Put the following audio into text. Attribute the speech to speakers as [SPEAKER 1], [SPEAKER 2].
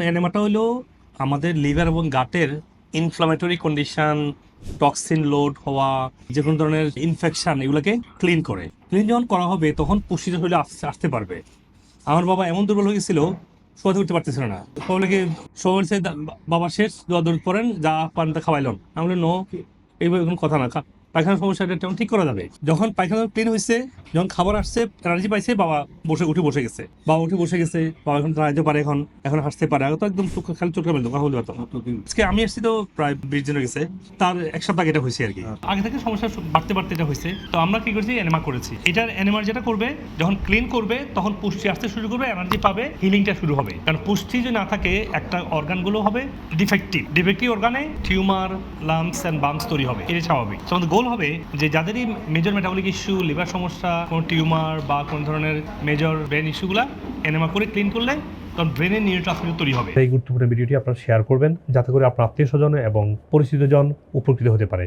[SPEAKER 1] এনেমাটা হলো আমাদের লিভার এবং গাটের ইনফ্লামেটরি কন্ডিশন টক্সিন লোড হওয়া যে কোনো ধরনের ইনফেকশন এগুলোকে ক্লিন করে। ক্লিন যখন করা হবে তখন পুষ্টিটা শরীরে আসতে পারবে। আমার বাবা এমন দুর্বল হয়ে গেছিল শোয়াতে উঠতে পারতেছিল না। সকলকে সবাই বলছে, "দা- বাবা শেষ দোয়া দৌড় পড়েন যা পানটা খাওয়াইলাম আমি নো এইভাবে কোনো কথা না। পায়খানার সমস্যাটা তেমন ঠিক করা যাবে। যখন পায়খানা ক্লিন হয়েছে যখন খাবার আসছে এনার্জি পাইছে বাবা বসে উঠে বসে গেছে। বাবা উঠে বসে গেছে বাবা এখন দাঁড়াইতে পারে এখন এখন হাসতে পারে আগে তো একদম খালি চোখ মেলতো কথা বলতে পারতো। আজকে আমি এসেছি তো প্রায় বিশ দিন গেছে তার এক সপ্তাহ এটা হয়েছে আর কি। আগে থেকে সমস্যা বাড়তে বাড়তে এটা হয়েছে তো আমরা কি করছি? এনেমা করেছি। এটার এনেমার যেটা করবে যখন ক্লিন করবে তখন পুষ্টি আসতে শুরু করবে এনার্জি পাবে হিলিংটা শুরু হবে। কারণ পুষ্টি যদি না থাকে একটা অর্গানগুলো হবে ডিফেক্টিভ ডিফেক্টিভ অর্গানে টিউমার লাংস অ্যান্ড বামস তৈরি হবে। এটাই স্বাভাবিক। আমাদের গোল হবে যে যাদেরই মেজর মেটাবলিক ইস্যু লিভার সমস্যা, কোনো টিউমার বা কোনো ধরনের মেজর ব্রেন ইস্যুগুলা এনেমা করে ক্লিন করলে তখন ব্রেনের নিউরো ট্রান্সমিটার তৈরি হবে।
[SPEAKER 2] এই গুরুত্বপূর্ণ ভিডিওটি আপনারা শেয়ার করবেন, যাতে করে আপনার আত্মীয় স্বজন এবং পরিচিতজন উপকৃত হতে পারে।